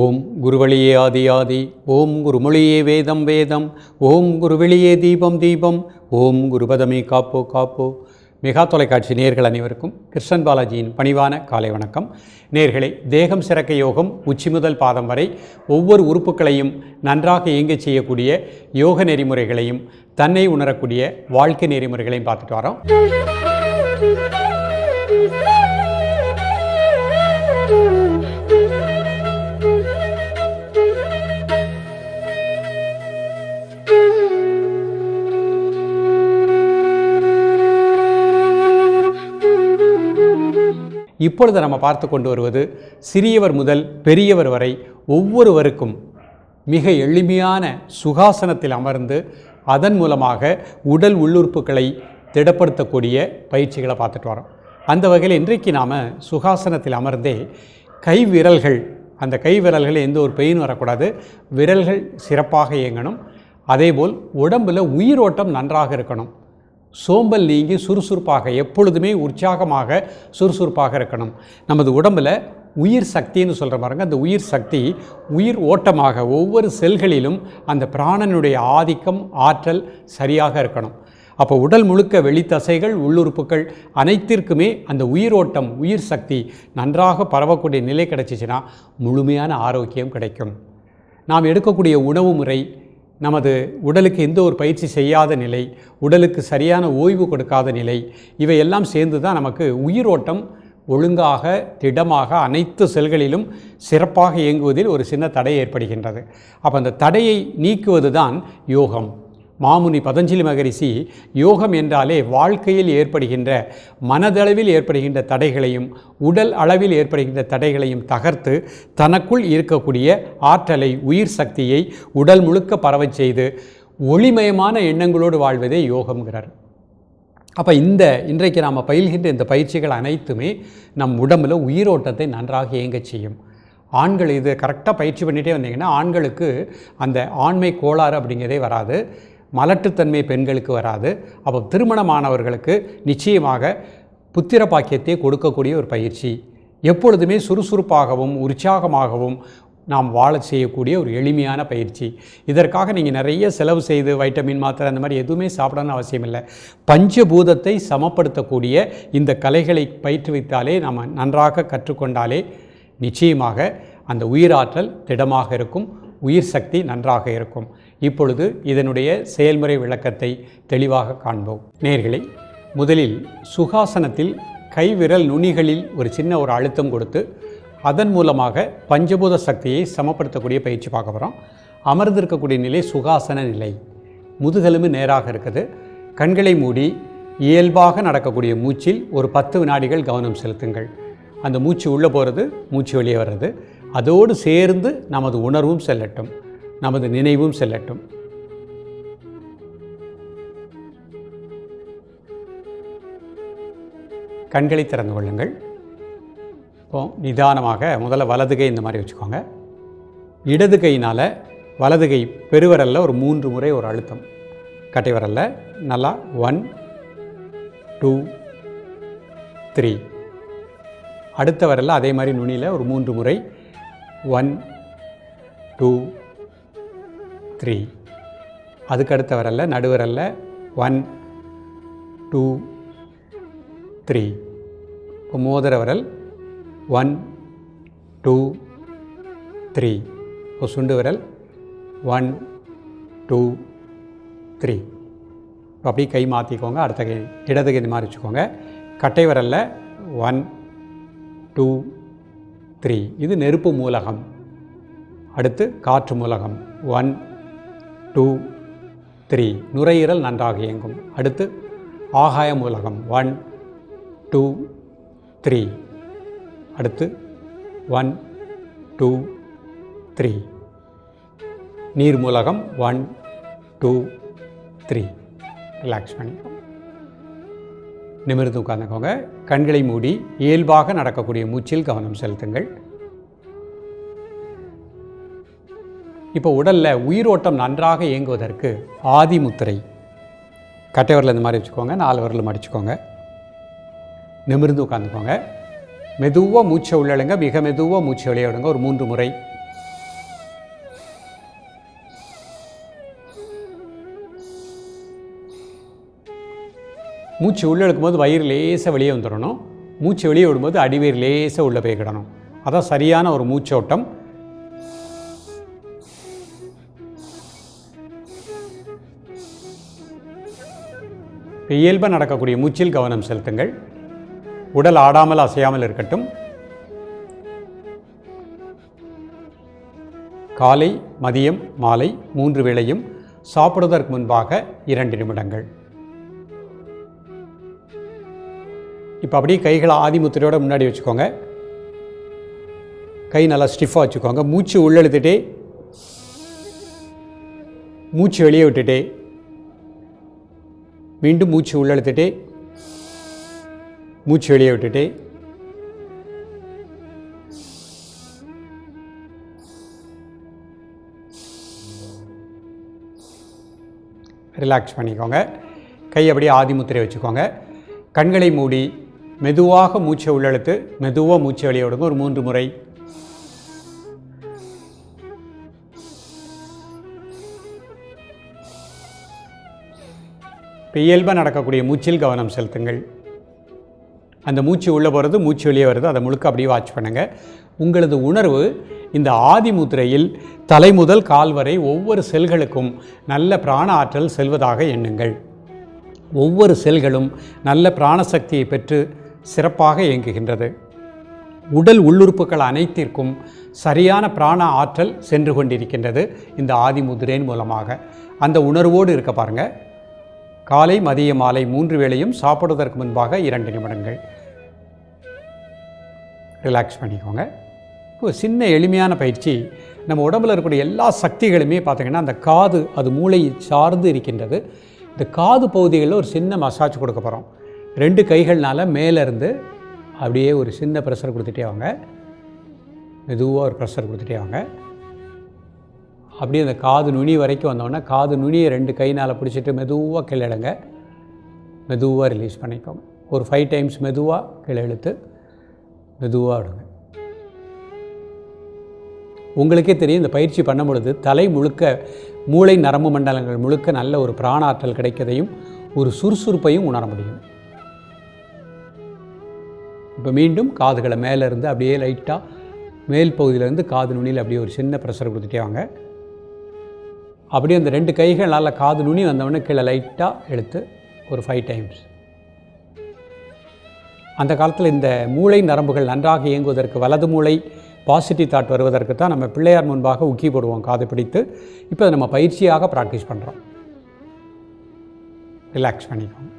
ஓம் குருவழியே ஆதி ஆதி ஓம் குருமொழியே வேதம் வேதம் ஓம் குருவெளியே தீபம் தீபம் ஓம் குருபதமே காப்போ காப்போ. மெகா தொலைக்காட்சி நேர்கள் அனைவருக்கும் கிருஷ்ணன் பாலாஜியின் பணிவான காலை வணக்கம். நேர்களை தேகம் சிறக்க யோகம் உச்சி முதல் பாதம் வரை ஒவ்வொரு உறுப்புகளையும் நன்றாக இயங்கச் செய்யக்கூடிய யோக நெறிமுறைகளையும் தன்னை உணரக்கூடிய வாழ்க்கை நெறிமுறைகளையும் பார்த்துட்டு வரோம். இப்பொழுது நம்ம பார்த்து கொண்டு வருவது சிறியவர் முதல் பெரியவர் வரை ஒவ்வொருவருக்கும் மிக எளிமையான சுகாசனத்தில் அமர்ந்து அதன் மூலமாக உடல் உள்ளுறுப்புகளை திடப்படுத்தக்கூடிய பயிற்சிகளை பார்த்துட்டு வரோம். அந்த வகையில் இன்றைக்கு நாம் சுகாசனத்தில் அமர்ந்தே கை விரல்கள் அந்த கை விரல்கள் எந்த ஒரு பெயின் வரக்கூடாது விரல்கள் சிறப்பாக இயங்கணும். அதேபோல் உடம்பில் உயிரோட்டம் நன்றாக இருக்கணும். சோம்பல் நீங்கி சுறுசுறுப்பாக எப்பொழுதுமே உற்சாகமாக சுறுசுறுப்பாக இருக்கணும். நமது உடம்பில் உயிர் சக்தின்னு சொல்கிற பாருங்க அந்த உயிர் சக்தி உயிர் ஓட்டமாக ஒவ்வொரு செல்களிலும் அந்த பிராணனுடைய ஆதிக்கம் ஆற்றல் சரியாக இருக்கணும். அப்போ உடல் முழுக்க வெளித்தசைகள் உள்ளுறுப்புகள் அனைத்திற்குமே அந்த உயிரோட்டம் உயிர் சக்தி நன்றாக பரவக்கூடிய நிலை கிடைச்சிச்சின்னா முழுமையான ஆரோக்கியம் கிடைக்கும். நாம் எடுக்கக்கூடிய உணவு முறை நமது உடலுக்கு எந்த ஒரு பயிற்சி செய்யாத நிலை உடலுக்கு சரியான ஓய்வு கொடுக்காத நிலை இவையெல்லாம் சேர்ந்து தான் நமக்கு உயிரோட்டம் ஒழுங்காக திடமாக அனைத்து செல்களிலும் சிறப்பாக இயங்குவதில் ஒரு சின்ன தடை ஏற்படுகின்றது. அப்போ அந்த தடையை நீக்குவது தான் யோகம். மாமுனி பதஞ்சலி மகரிஷி யோகம் என்றாலே வாழ்க்கையில் ஏற்படுகின்ற மனதளவில் ஏற்படுகின்ற தடைகளையும் உடல் அளவில் ஏற்படுகின்ற தடைகளையும் தகர்த்து தனக்குள் இருக்கக்கூடிய ஆற்றலை உயிர் சக்தியை உடல் முழுக்க பரவச் செய்து ஒளிமயமான எண்ணங்களோடு வாழ்வதே யோகம்ங்கிறார். அப்போ இந்த இன்றைக்கு நாம் பயில்கின்ற இந்த பயிற்சிகள் அனைத்துமே நம் உடம்பில் உயிரோட்டத்தை நன்றாக இயங்கச் செய்யும். ஆண்கள் இது கரெக்டாக பயிற்சி பண்ணிகிட்டே வந்தீங்கன்னா ஆண்களுக்கு அந்த ஆண்மை கோளாறு அப்படிங்கிறதே வராது. மலட்டுத்தன்மை பெண்களுக்கு வராது. அப்போ திருமணமானவர்களுக்கு நிச்சயமாக புத்திர பாக்கியத்தை கொடுக்கக்கூடிய ஒரு பயிற்சி. எப்பொழுதுமே சுறுசுறுப்பாகவும் உற்சாகமாகவும் நாம் வாழ செய்யக்கூடிய ஒரு எளிமையான பயிற்சி. இதற்காக நீங்கள் நிறைய செலவு செய்து வைட்டமின் மாத்திரை அந்த மாதிரி எதுவுமே சாப்பிடணும்னு அவசியம் இல்லை. பஞ்சபூதத்தை சமப்படுத்தக்கூடிய இந்த கலைகளை பயிற்றுவித்தாலே நாம் நன்றாக கற்றுக்கொண்டாலே நிச்சயமாக அந்த உயிராற்றல் திடமாக இருக்கும். உயிர் சக்தி நன்றாக இருக்கும். இப்பொழுது இதனுடைய செயல்முறை விளக்கத்தை தெளிவாக காண்போம். நேர்களை முதலில் சுகாசனத்தில் கைவிரல் நுனிகளில் ஒரு சின்ன ஒரு அழுத்தம் கொடுத்து அதன் மூலமாக பஞ்சபூத சக்தியை சமப்படுத்தக்கூடிய பயிற்சி பார்க்க போகிறோம் அமர்ந்திருக்கக்கூடிய நிலை சுகாசன நிலை. முதுகெலும்பு நேராக இருக்குது. கண்களை மூடி இயல்பாக நடக்கக்கூடிய மூச்சில் ஒரு பத்து வினாடிகள் கவனம் செலுத்துங்கள். அந்த மூச்சு உள்ளே போகிறது மூச்சு வெளியே வர்றது. அதோடு சேர்ந்து நமது உணர்வும் செல்லட்டும். நமது நினைவும் செல்லட்டும். கண்களை திறந்து கொள்ளுங்கள். இப்போ நிதானமாக முதல்ல வலது கை இந்த மாதிரி வச்சுக்கோங்க. இடது கையினால் வலது கை பெருவரல்ல ஒரு மூன்று முறை ஒரு அழுத்தம். கட்டைவரல்ல நல்லா ஒன் டூ த்ரீ. அடுத்த வரலில் அதே மாதிரி நுனியில் ஒரு மூன்று முறை ஒன் டூ த்ரீ. அதுக்கு அடுத்த வரல நடுவரல்ல ஒன் டூ த்ரீ. இப்போ மோதிர வரல் ஒன் டூ த்ரீ. இப்போ சுண்டு விரல் ஒன் டூ த்ரீ. இப்போ அப்படியே கை மாற்றிக்கோங்க அடுத்த கை இடது கை மாதிரி வச்சுக்கோங்க. கட்டை விரலில் ஒன் டூ த்ரீ. இது நெருப்பு மூலகம். அடுத்து காற்று மூலகம் ஒன் டூ த்ரீ நுரையீரல் நன்றாக இயங்கும். அடுத்து ஆகாய மூலகம் ஒன் டூ த்ரீ அடுத்து ஒன் டூ த்ரீ நீர் மூலகம் ஒன் டூ த்ரீ ரிலாக்ஸ் பண்ணிக்கோங்க. நிமிர்ந்து உட்காந்துக்கோங்க கண்களை மூடி இயல்பாக நடக்கக்கூடிய மூச்சில் கவனம் செலுத்துங்கள். இப்போ உடலில் உயிரோட்டம் நன்றாக இயங்குவதற்கு ஆதிமுத்திரை கட்டைவரில் இந்த மாதிரி வச்சுக்கோங்க நாலு விரல் மடிச்சுக்கோங்க நிமிர்ந்து உட்காந்துக்கோங்க மெதுவாக மூச்சை உள்ளழுங்க மிக மெதுவாக மூச்சை வெளியே விடுங்க ஒரு மூன்று முறை. மூச்சு உள்ளே போது வயிறு லேசாக வெளியே வந்துடணும். மூச்சு வெளியே விடும்போது அடிவயிறு லேசாக உள்ளே போய்கிடணும் அதான் சரியான ஒரு மூச்சோட்டம். இயல்பாக நடக்கக்கூடிய மூச்சில் கவனம் செலுத்துங்கள். உடல் ஆடாமல் அசையாமல் இருக்கட்டும். காலை மதியம் மாலை மூன்று வேளையும் சாப்பிடுவதற்கு முன்பாக இரண்டு நிமிடங்கள். இப்போ அப்படியே கைகளை ஆதிமுத்திரையோட முன்னாடி வச்சுக்கோங்க. கை நல்லா ஸ்டிஃபாக வச்சுக்கோங்க. மூச்சு உள்ளெழுத்துட்டே மூச்சு வெளியே விட்டுட்டே மீண்டும் மூச்சு உள்ளழுத்துட்டு மூச்சு வெளியே விட்டுட்டு. ரிலாக்ஸ் பண்ணிக்கோங்க. கை அப்படியே ஆதிமுத்திரை வச்சுக்கோங்க. கண்களை மூடி மெதுவாக மூச்சை உள்ளெழுத்து மெதுவாக மூச்சை வெளியே விடுங்க. ஒரு மூன்று முறை. இப்போ இயல்பாக நடக்கக்கூடிய மூச்சில் கவனம் செலுத்துங்கள். அந்த மூச்சு உள்ளே போகிறது மூச்சு வெளியே வருது. அதை முழுக்க அப்படியே வாட்ச் பண்ணுங்கள் உங்களது உணர்வு இந்த ஆதி முத்திரையில் தலை முதல் கால் வரை ஒவ்வொரு செல்களுக்கும் நல்ல பிராண ஆற்றல் செல்வதாக எண்ணுங்கள். ஒவ்வொரு செல்களும் நல்ல பிராணசக்தியை பெற்று சிறப்பாக இயங்குகின்றது. உடல் உள்ளுறுப்புகள் அனைத்திற்கும் சரியான பிராண ஆற்றல் சென்று கொண்டிருக்கின்றது இந்த ஆதி முதிரையின் மூலமாக. அந்த உணர்வோடு இருக்க பாருங்கள் காலை மதிய மாலை மூன்று வேளையும் சாப்பிடுவதற்கு முன்பாக இரண்டு நிமிடங்கள். ரிலாக்ஸ் பண்ணிக்கோங்க. ஒரு சின்ன எளிமையான பயிற்சி. நம்ம உடம்புல இருக்கக்கூடிய எல்லா சக்திகளுமே பார்த்திங்கன்னா அந்த காது அது மூளையை சார்ந்து இருக்கின்றது. இந்த காது பகுதிகளில் ஒரு சின்ன மசாஜ் கொடுக்க போகிறோம் ரெண்டு கைகள்னால மேலேருந்து அப்படியே ஒரு சின்ன ப்ரெஷர் கொடுத்துட்டே வாங்க. மெதுவாக ஒரு ப்ரெஷர் கொடுத்துட்டே வாங்க. அப்படியே அந்த காது நுனி வரைக்கும் வந்தோடனே காது நுனியை ரெண்டு கைனால் பிடிச்சிட்டு மெதுவாக கீழே இடுங்க மெதுவாக ரிலீஸ் பண்ணிக்கோங்க. ஒரு ஃபைவ் டைம்ஸ் மெதுவாக கீழே இழுத்து மெதுவாக விடுங்க. உங்களுக்கே தெரியும் இந்த பயிற்சி பண்ணும் பொழுது தலை முழுக்க மூளை நரம்பு மண்டலங்கள் முழுக்க நல்ல ஒரு பிராணாற்றல் கிடைக்கதையும் ஒரு சுறுசுறுப்பையும் உணர முடியும். இப்போ மீண்டும் காதுகளை மேலே இருந்து அப்படியே லைட்டாக மேல் பகுதியிலேருந்து காது நுனியில் அப்படியே ஒரு சின்ன ப்ரெஷர் கொடுத்துட்டே வாங்க. அப்படியே அந்த ரெண்டு கைகள் நல்லா காது நுனி வந்தவொடனே கீழே லைட்டாக எடுத்து ஒரு ஃபைவ் டைம்ஸ் அந்த காலத்தில் இந்த மூளை நரம்புகள் நன்றாக இயங்குவதற்கு வலது மூளை பாசிட்டிவ் தாட் வருவதற்கு தான் நம்ம பிள்ளையார் முன்பாக உக்கி போடுவோம் காது பிடித்து. இப்போ அதை நம்ம பயிற்சியாக ப்ராக்டிஸ் பண்ணுறோம் ரிலாக்ஸ் பண்ணிக்கோங்க.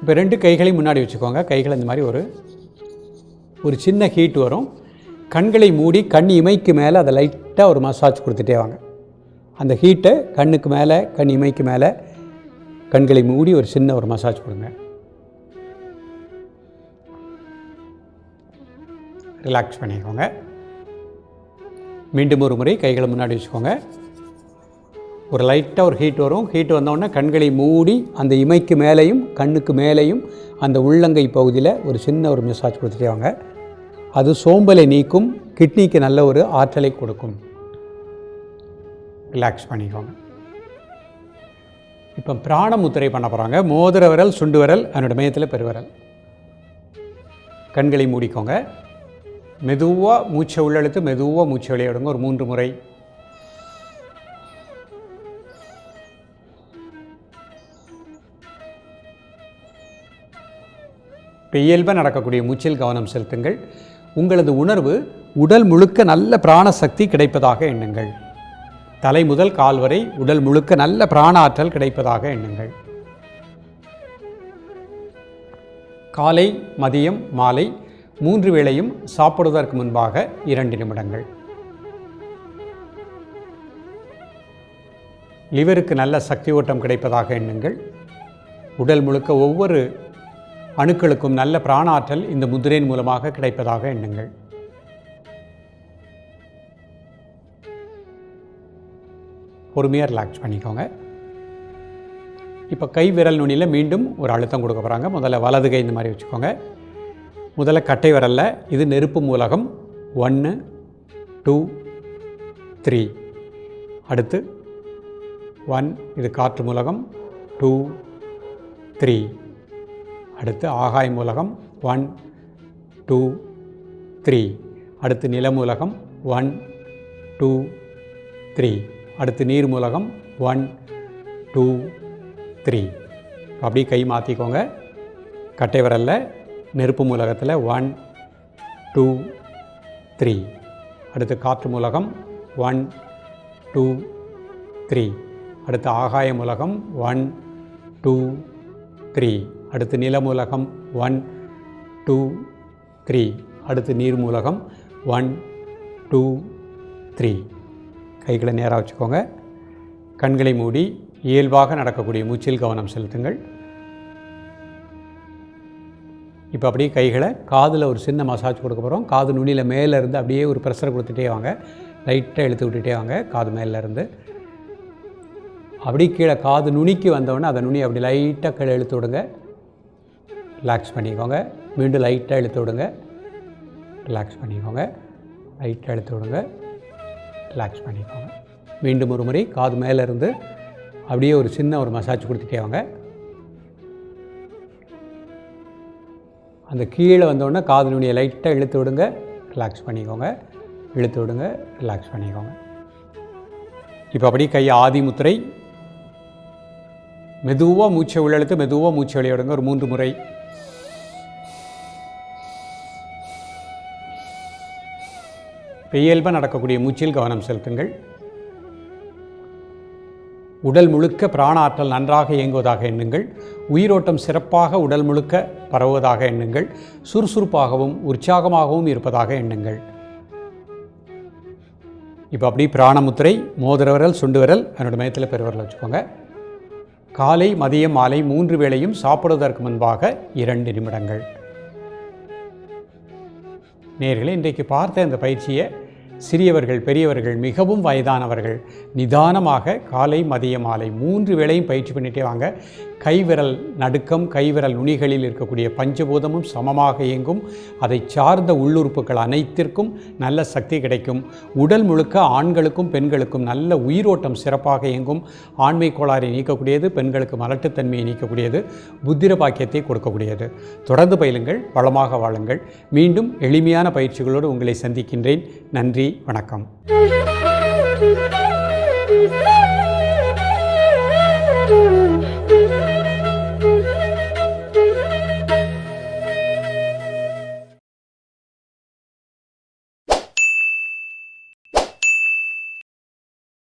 இப்போ ரெண்டு கைகளையும் முன்னாடி வச்சுக்கோங்க. கைகள் இந்த மாதிரி ஒரு ஒரு சின்ன ஹீட் வரும். கண்களை மூடி கண் இமைக்கு மேலே அதை லைட்டாக ஒரு மசாஜ் கொடுத்துட்டே வாங்க. அந்த ஹீட்டை கண்ணுக்கு மேலே கண் இமைக்கு மேலே கண்களை மூடி ஒரு சின்ன ஒரு மசாஜ் கொடுங்க. ரிலாக்ஸ் பண்ணிக்கோங்க. மீண்டும் ஒரு முறை கைகளை முன்னாடி வச்சுக்கோங்க. ஒரு லைட்டாக ஒரு ஹீட் வரும். ஹீட் வந்தோடனே கண்களை மூடி அந்த இமைக்கு மேலேயும் கண்ணுக்கு மேலேயும் அந்த உள்ளங்கை பகுதியில் ஒரு சின்ன ஒரு மசாஜ் கொடுத்துட்டே வாங்க. அது சோம்பலை நீக்கும் கிட்னிக்கு நல்ல ஒரு ஆற்றலை கொடுக்கும். ரிலாக்ஸ் பண்ணிக்கோங்க. இப்போ பிராண முத்திரை பண்ண போகிறாங்க மோதிர விரல் சுண்டு விரல் அதனோட மையத்தில் பெருவிரல் கண்களை மூடிக்கோங்க. மெதுவாக மூச்சை உள்ளெழுத்து மெதுவாக மூச்சை விளையாடுங்க. ஒரு மூன்று முறை. இயல்பாக நடக்கக்கூடிய மூச்சில் கவனம் செலுத்துங்கள். உங்களது உணர்வு உடல் முழுக்க நல்ல பிராண சக்தி கிடைப்பதாக எண்ணுங்கள். தலை முதல் கால் வரை உடல் முழுக்க நல்ல பிராண ஆற்றல் கிடைப்பதாக எண்ணுங்கள். காலை மதியம் மாலை மூன்று வேளையும் சாப்பிடுவதற்கு முன்பாக இரண்டு நிமிடங்கள். லிவருக்கு நல்ல சக்தி ஓட்டம் கிடைப்பதாக எண்ணுங்கள். உடல் முழுக்க ஒவ்வொரு அணுக்களுக்கும் நல்ல பிராணாற்றல் இந்த முதிரையின் மூலமாக கிடைப்பதாக எண்ணுங்கள். பொறுமையாக ரிலாக்ஸ் பண்ணிக்கோங்க. இப்போ கை விரல் நுனியில் மீண்டும் ஒரு அழுத்தம் கொடுக்க போகிறாங்க முதல்ல வலது கை இந்த மாதிரி வச்சுக்கோங்க. முதல்ல கட்டை விரலில் இது நெருப்பு மூலகம் ஒன்று டூ த்ரீ. அடுத்து ஒன் இது காற்று மூலகம் டூ த்ரீ. அடுத்து ஆகாய மூலகம் ஒன் டூ த்ரீ. அடுத்து நிலமூலகம் ஒன் டூ த்ரீ. அடுத்து நீர் மூலகம் ஒன் டூ த்ரீ. அப்படியே கை மாற்றிக்கோங்க கட்டை விரல்ல நெருப்பு மூலகத்தில் ஒன் டூ த்ரீ. அடுத்து காற்று மூலகம் ஒன் டூ த்ரீ. அடுத்து ஆகாய மூலகம் ஒன் டூ த்ரீ. அடுத்து நிலமூலகம் ஒன் டூ த்ரீ. அடுத்து நீர் மூலகம் ஒன் டூ த்ரீ. கைகளை நேராக வச்சுக்கோங்க. கண்களை மூடி இயல்பாக நடக்கக்கூடிய மூச்சில் கவனம் செலுத்துங்கள். இப்போ அப்படியே கைகளை காதில் ஒரு சின்ன மசாஜ் கொடுக்க போகிறோம் காது நுனியில் மேலே இருந்து அப்படியே ஒரு ப்ரெஷர் கொடுத்துட்டே வாங்க. லைட்டாக இழுத்து விட்டுட்டே வாங்க. காது மேலே இருந்து. அப்படி கீழே காது நுனிக்கு வந்தவுடனே அதை நுனி அப்படி லைட்டாக கீழே இழுத்து விடுங்க. ரிலாக்ஸ் பண்ணிக்கோங்க. மீண்டும் லைட்டாக இழுத்து விடுங்க. ரிலாக்ஸ் பண்ணிக்கோங்க. லைட்டாக இழுத்து விடுங்க. ரிலாக்ஸ் பண்ணிக்கோங்க. மீண்டும் ஒரு முறை காது மேலே இருந்து அப்படியே ஒரு சின்ன ஒரு மசாஜ் கொடுத்துட்டே வாங்க. அந்த கீழே வந்தோடனே காது நுனியை லைட்டாக இழுத்து விடுங்க ரிலாக்ஸ் பண்ணிக்கோங்க. இழுத்து விடுங்க ரிலாக்ஸ் பண்ணிக்கோங்க. இப்போ அப்படியே கை ஆதி முத்திரை மெதுவாக மூச்சை உள்ளெழுத்து மெதுவாக மூச்சை விளையாடுங்க விடுங்க. ஒரு மூன்று முறை இயல்பாக நடக்கக்கூடிய மூச்சில் கவனம் செலுத்துங்கள். உடல் முழுக்க பிராண ஆற்றல் நன்றாக இயங்குவதாக எண்ணுங்கள். உயிரோட்டம் சிறப்பாக உடல் முழுக்க பரவுவதாக எண்ணுங்கள். சுறுசுறுப்பாகவும் உற்சாகமாகவும் இருப்பதாக எண்ணுங்கள். இப்போ அப்படி பிராணமுத்திரை மோதிர விரல் சுண்டு விரல் என்னோட மையத்தில் பெருவரல் வச்சுக்கோங்க. காலை மதியம் மாலை மூன்று வேளையும் சாப்பிடுவதற்கு முன்பாக இரண்டு நிமிடங்கள். நேர்களை இன்றைக்கு பார்த்த இந்த பயிற்சியை சிறியவர்கள் பெரியவர்கள் மிகவும் வயதானவர்கள். நிதானமாக காலை மதிய மாலை மூன்று வேளையும் பயிற்சி பண்ணிட்டே வாங்க. கைவிரல் நடுக்கம் கைவிரல் நுனிகளில் இருக்கக்கூடிய பஞ்சபூதமும் சமமாக இயங்கும். அதை சார்ந்த உள்ளுறுப்புகள் அனைத்திற்கும் நல்ல சக்தி கிடைக்கும். உடல் முழுக்க ஆண்களுக்கும் பெண்களுக்கும் நல்ல உயிரோட்டம் சிறப்பாக இயங்கும். ஆண்மை கோளாறை நீக்கக்கூடியது பெண்களுக்கு மலட்டுத்தன்மையை நீக்கக்கூடியது புத்திர பாக்கியத்தை கொடுக்கக்கூடியது. தொடர்ந்து பயிலுங்கள் வளமாக வாழுங்கள். மீண்டும் எளிமையான பயிற்சிகளோடு உங்களை சந்திக்கின்றேன். நன்றி வணக்கம்.